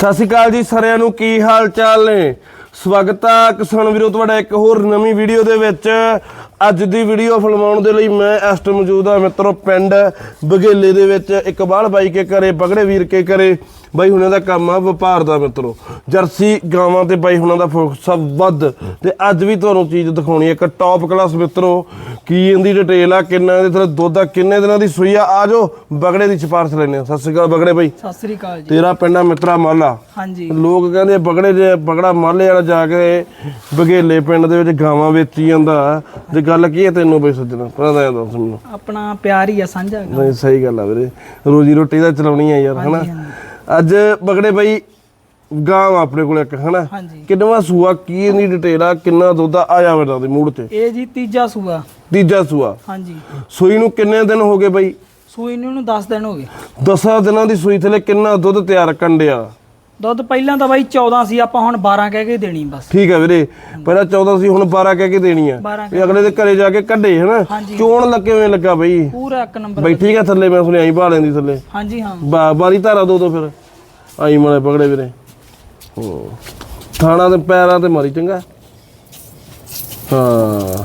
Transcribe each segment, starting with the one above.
ਸਤਿ ਸ਼੍ਰੀ ਅਕਾਲ ਜੀ ਸਾਰਿਆਂ ਨੂੰ, ਕੀ ਹਾਲ ਚਾਲ ਨੇ? ਸਵਾਗਤ ਆ ਕਿਸਾਨ ਵੀਰੋ ਤੁਹਾਡਾ ਇੱਕ ਹੋਰ ਨਵੀਂ ਵੀਡੀਓ ਦੇ ਵਿੱਚ। ਅੱਜ ਦੀ ਵੀਡੀਓ ਫਿਲਮਾਉਣ ਦੇ ਲਈ ਮੈਂ ਇਸ ਟਾਈਮ ਮੌਜੂਦ ਆ ਮਿੱਤਰੋ ਪਿੰਡ ਬਗੇਲੇ ਦੇ ਵਿੱਚ। ਇਕਬਾਲ ਬਾਈ ਕੇ ਘਰੇ, ਬਗੜੇ ਵੀਰ ਕੇ ਘਰੇ। ਬਾਈ ਹੁਣਾਂ ਦਾ ਕੰਮ ਆ ਵਪਾਰ ਦਾ ਮਿੱਤਰੋ। ਜਰਸੀ ਗਾਵਾਂ ਤੇ ਬਾਈ ਹੁਣਾਂ ਦਾ ਫੋਕਸ ਆ ਵੱਧ। ਤੇ ਅੱਜ ਵੀ ਤੁਹਾਨੂੰ ਚੀਜ਼ ਦਿਖਾਉਣੀ ਹੈ ਇੱਕ ਟੌਪ ਕਲਾਸ ਮਿੱਤਰੋ। ਕੀ ਇਹਦੀ ਡਿਟੇਲ ਆ ਕਿੰਨਾ ਇਹਦੇ ਥੱਲੇ ਦੁੱਧ ਆ ਕਿੰਨੇ ਦਿਨਾਂ ਦੀ ਸੂਈ ਆ ਆ ਜਾਓ ਬਗੜੇ ਦੀ ਸਿਫਾਰਿਸ਼ ਲੈਣੇ ਆ ਸਤਿ ਸ਼੍ਰੀ ਅਕਾਲ ਬਗੜੇ ਬਾਈ। ਸਤਿ ਸ੍ਰੀ ਅਕਾਲ ਜੀ। ਤੇਰਾ ਪਿੰਡਾ ਮਿੱਤਰਾ ਮਾਲਾ। ਹਾਂਜੀ। ਲੋਕ ਕਹਿੰਦੇ ਬਗੜੇ ਜੇ ਬਗੜਾ ਮਾਲੇ ਵਾਲਾ ਜਾ ਕੇ ਬਗੇਲੇ ਪਿੰਡ ਦੇ ਵਿੱਚ ਗਾਵਾਂ ਵੇਚੀ ਜਾਂਦਾ। ਤੇ ਗੱਲ ਕੀ ਹੈ ਤੈਨੂੰ ਬਈ ਸੱਜਣਾ? ਪਤਾ ਤਾਂ ਦੱਸ ਮੈਨੂੰ। ਆਪਣਾ ਪਿਆਰ ਹੀ ਆ ਸਾਂਝਾ। ਨਹੀਂ ਸਹੀ ਗੱਲ ਆ ਵੀਰੇ। ਰੋਜੀ ਰੋਟੀ ਦਾ ਚਲਾਉਣੀ ਆ ਯਾਰ ਹਨਾ? ਅੱਜ ਬਗੜੇ ਬਈ ਗਾਂ ਆਪਣੇ ਕੋਲ ਇੱਕ ਹਨਾ? ਹਾਂਜੀ। ਕਿੰਨਵਾ ਸੂਆ ਕੀ ਇਹਦੀ ਡਿਟੇਲ ਆ ਕਿੰਨਾ ਦੁੱਧ ਆ ਜਾਵੇ ਦੇ ਮੂਡ ਤੇ। ਇਹ ਜੀ ਤੀਜਾ ਸੂਆ। ਤੀਜਾ ਸੂਆ। ਹਾਂਜੀ। ਸੂਈ ਨੂੰ ਕਿੰਨੇ ਦਿਨ ਹੋ ਗਏ ਬਈ? ਸੂਈ ਨੂੰ ਨੂੰ 10 ਦਿਨ ਹੋ ਗਏ। 10 ਦਿਨਾਂ ਦੀ ਸੂਈ ਥਲੇ ਕਿੰਨਾ ਦੁੱਧ ਤਿਆਰ ਕੰਡਿਆ ਦੁੱਧ ਪਹਿਲਾਂ ਤਾਂ ਬਾਈ 14 ਸੀ ਆਪਾਂ ਹੁਣ 12 ਕਹਿ ਕੇ ਦੇਣੀ ਬਸ। ਠੀਕ ਹੈ ਵੀਰੇ। ਪਹਿਲਾਂ 14 ਸੀ ਹੁਣ 12 ਕਹਿ ਕੇ ਦੇਣੀ ਆ। 12 ਇਹ ਅਗਲੇ ਦੇ ਘਰੇ ਜਾ ਕੇ ਕੱਢੇ ਹਨਾ। ਚੋਣ ਲੱਗੇ ਕਿਵੇਂ ਲੱਗਾ ਬਈ। ਪੂਰਾ ਇੱਕ ਨੰਬਰ ਬੈਠੀ ਆ ਥੱਲੇ ਮੈਂ ਸੁਣਿਆ ਆਈ ਭਾਲਿਆਂ ਦੀ ਥੱਲੇ। ਹਾਂਜੀ ਹਾਂ। ਬਾਰੀ ਧਾਰਾ ਦੋ ਦੋ ਫਿਰ। ਆਈ ਮਲੇ ਪਕੜੇ ਵੀਰੇ। ਹੂੰ ਥਾਣਾ ਤੇ ਪੈਰਾਂ ਤੇ ਮਾਰੀ ਚੰਗਾ? ਹਾਂ।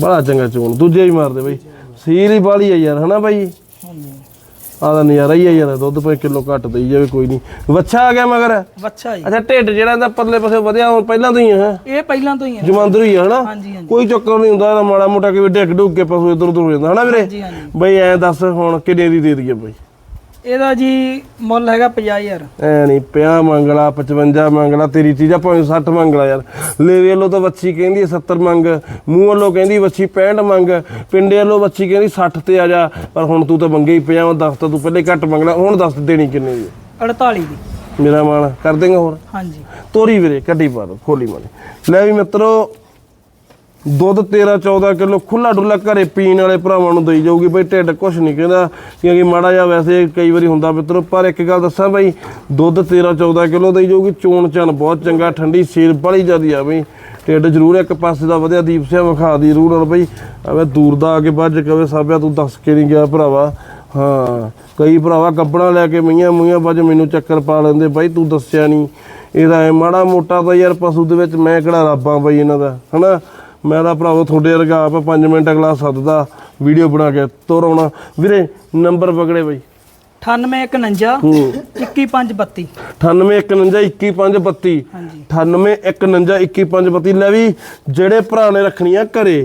ਬੜਾ ਚੰਗਾ ਚੋਣ ਦੂਜੇ ਵੀ ਮਾਰਦੇ ਬਈ। ਸੀਲ ਹੀ ਬਾਲੀ ਆ ਯਾਰ ਹਨਾ ਬਾਈ? ਆਦਾ ਨਜ਼ਾਰਾ ਹੀ ਆ ਯਾਰ ਦੁੱਧ ਪੈ ਕਿਲੋ ਘੱਟ ਦੇਈ ਜਾਵੇ ਕੋਈ ਨਹੀਂ। ਵੱਛਾ ਆ ਗਿਆ ਮਗਰ? ਬੱਚਾ ਜੀ। ਅੱਛਾ ਢਿੱਡ ਜਿਹੜਾ ਇਹਦਾ ਪਰਲੇ ਪਾਸੇ ਵਧਿਆ ਹੁਣ ਪਹਿਲਾਂ ਤੋਂ ਹੀ ਹੈ? ਇਹ ਪਹਿਲਾਂ ਤੋਂ ਹੀ ਹੈ ਜਮਾਂਦਰ ਹੀ ਆ ਹਨਾ? ਕੋਈ ਚੱਕਰ ਨਹੀਂ ਹੁੰਦਾ ਇਹਦਾ ਮਾੜਾ ਮੋਟਾ ਕਿ ਡਿੱਗ ਡੁੱਗ ਕੇ ਪਸ਼ੂ ਇਧਰ ਉਧਰ ਹੋ ਜਾਂਦਾ ਹਨਾ ਵੀਰੇ? ਬਈ ਐ ਦੱਸ ਹੁਣ ਕਿੰਨੇ ਦੀ ਦੇ ਦਈਏ ਬਈ? ਇਹਦਾ ਜੀ ਮੁੱਲ ਹੈਗਾ 50000 ਐ ਨਹੀਂ ਪਿਆ ਮੰਗਲਾ 55 ਮੰਗਲਾ ਤੇਰੀ ਚੀਜ਼ ਭਾਵੇਂ 60 ਮੰਗਲਾ ਯਾਰ। ਲੇਵੇ ਵੱਲੋਂ ਤਾਂ ਵੱਛੀ ਕਹਿੰਦੀ 70 ਮੰਗ ਮੂੰਹ ਵੱਲੋਂ ਕਹਿੰਦੀ ਵੱਛੀ 65 ਮੰਗ ਪਿੰਡੇ ਵੱਲੋਂ ਵੱਛੀ ਕਹਿੰਦੀ 60 ਤੇ ਆ ਜਾ। ਪਰ ਹੁਣ ਤੂੰ ਤਾਂ ਮੰਗੇ ਹੀ ਪਿਆ ਵਾ ਦੱਸ ਤਾਂ ਤੂੰ ਪਹਿਲੇ ਘੱਟ ਮੰਗਣਾ ਹੁਣ ਦੱਸ ਦੇਣੀ ਕਿੰਨੇ ਦੀ? 48 ਦੀ। ਮੇਰਾ ਮਾਣ ਕਰ ਦੇਂਗਾ ਹੋਰ? ਹਾਂਜੀ। ਤੋਰੀ ਵੀਰੇ ਕੱਢੀ ਪਾ ਦੋ ਖੋਲੀ ਮਾਨੇ ਲੈ ਵੀ ਮਿੱਤਰੋ ਦੁੱਧ 13 14 ਕਿਲੋ ਖੁੱਲਾ ਡੁੱਲਾ ਘਰੇ ਪੀਣ ਵਾਲੇ ਭਰਾਵਾਂ ਨੂੰ ਦੇਈ ਜਾਊਗੀ। ਬਈ ਢਿੱਡ ਕੁਛ ਨਹੀਂ ਕਹਿੰਦਾ, ਕਿਉਂਕਿ ਮਾੜਾ ਜਿਹਾ ਵੈਸੇ ਕਈ ਵਾਰੀ ਹੁੰਦਾ ਮਿੱਤਰੋ, ਪਰ ਇੱਕ ਗੱਲ ਦੱਸਾਂ ਬਈ, ਦੁੱਧ 13 14 ਕਿਲੋ ਦੇਈ ਜਾਊਗੀ, ਚੋਣ ਚਨ ਬਹੁਤ ਚੰਗਾ, ਠੰਡੀ ਸੀਲ ਬੜੀ ਜ਼ਿਆਦੀ ਆ ਬਈ। ਢਿੱਡ ਜ਼ਰੂਰ ਇੱਕ ਪਾਸੇ ਦਾ ਵਧਿਆ, ਦੀਪ ਸਿਆ ਵਿਖਾ ਦੀ ਰੂਹ ਨਾਲ ਬਈ, ਐਵੇਂ ਦੂਰ ਦਾ ਆ ਕੇ ਵੱਜ ਕਵੇ, ਸਾਬਿਆ ਤੂੰ ਦੱਸ ਕੇ ਨਹੀਂ ਗਿਆ ਭਰਾਵਾ। ਹਾਂ, ਕਈ ਭਰਾਵਾ ਕੱਪੜਾ ਲੈ ਕੇ ਮਈਆਂ ਮਈਆਂ ਵੱਜ ਮੈਨੂੰ ਚੱਕਰ ਪਾ ਲੈਂਦੇ, ਬਾਈ ਤੂੰ ਦੱਸਿਆ ਨਹੀਂ ਇਹਦਾ ਮਾੜਾ ਮੋਟਾ ਤਾਂ ਯਾਰ ਪਸ਼ੂ ਦੇ ਵਿੱਚ ਮੈਂ ਕਿਹੜਾ ਰੱਬਾਂ ਬਾਈ ਇਹਨਾਂ ਦਾ, ਹਨਾ? ਮੈਂ ਤਾਂ ਭਰਾਵਾ ਤੁਹਾਡੇ ਵਰਗਾ ਆਪ 5 ਮਿੰਟ ਅਗਲਾ ਸੱਦਦਾ ਵੀਡੀਓ ਬਣਾ ਕੇ ਤੁਰ ਆਉਣਾ। ਵੀਰੇ ਨੰਬਰ ਪਕੜੇ ਬਾਈ। 9851 ਹੂੰ। 21532 9851215532 ਹਾਂਜੀ। 9851215532 ਲੈ ਵੀ ਜਿਹੜੇ ਭਰਾ ਨੇ ਰੱਖਣੀ ਆ ਘਰੇ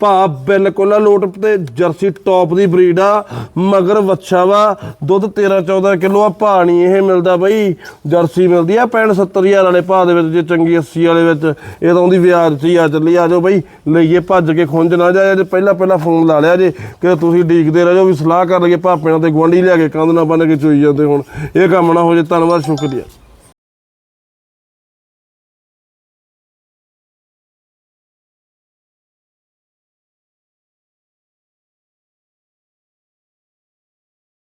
ਭਾ ਬਿਲਕੁਲ ਆ, ਲੋਟ ਤੇ ਜਰਸੀ ਟੌਪ ਦੀ ਬਰੀਡ ਆ, ਮਗਰ ਵੱਛਾ ਵਾ, ਦੁੱਧ 13 14 ਕਿਲੋ ਆ, ਭਾ ਨਹੀਂ ਇਹ ਮਿਲਦਾ ਬਈ, ਜਰਸੀ ਮਿਲਦੀ ਆ 65 70000 ਵਾਲੇ ਭਾ ਦੇ ਵਿੱਚ, ਜੇ ਚੰਗੀ 80 ਵਾਲੇ ਵਿੱਚ, ਇਹ ਤਾਂ ਉਹਦੀ ਵਿਆਜ ਚ ਹੀ ਆ, ਚੱਲੀ ਆ ਜਾਓ ਬਈ, ਲਈਏ ਭੱਜ ਕੇ, ਖੁੰਝ ਨਾ ਜਾਇਆ ਜੇ ਪਹਿਲਾਂ ਪਹਿਲਾਂ ਫੋਨ ਲਾ ਲਿਆ ਜੇ ਕਿ ਤੁਸੀਂ ਡੀਕਦੇ ਜਾਓ ਵੀ ਸਲਾਹ ਕਰ ਲਈਏ, ਭਾਪਿਆਂ ਤੇ ਗਵਾਂਢੀ ਲਿਆ ਕੇ ਕੰਧ ਨਾ ਬੰਨ ਕੇ ਚੋਈ ਜਾਂਦੇ ਹੁਣ। ਇਹ ਕੰਮ ਨਾ ਹੋ ਜੇ ਧੰਨਵਾਦ, ਸ਼ੁਕਰੀਆ।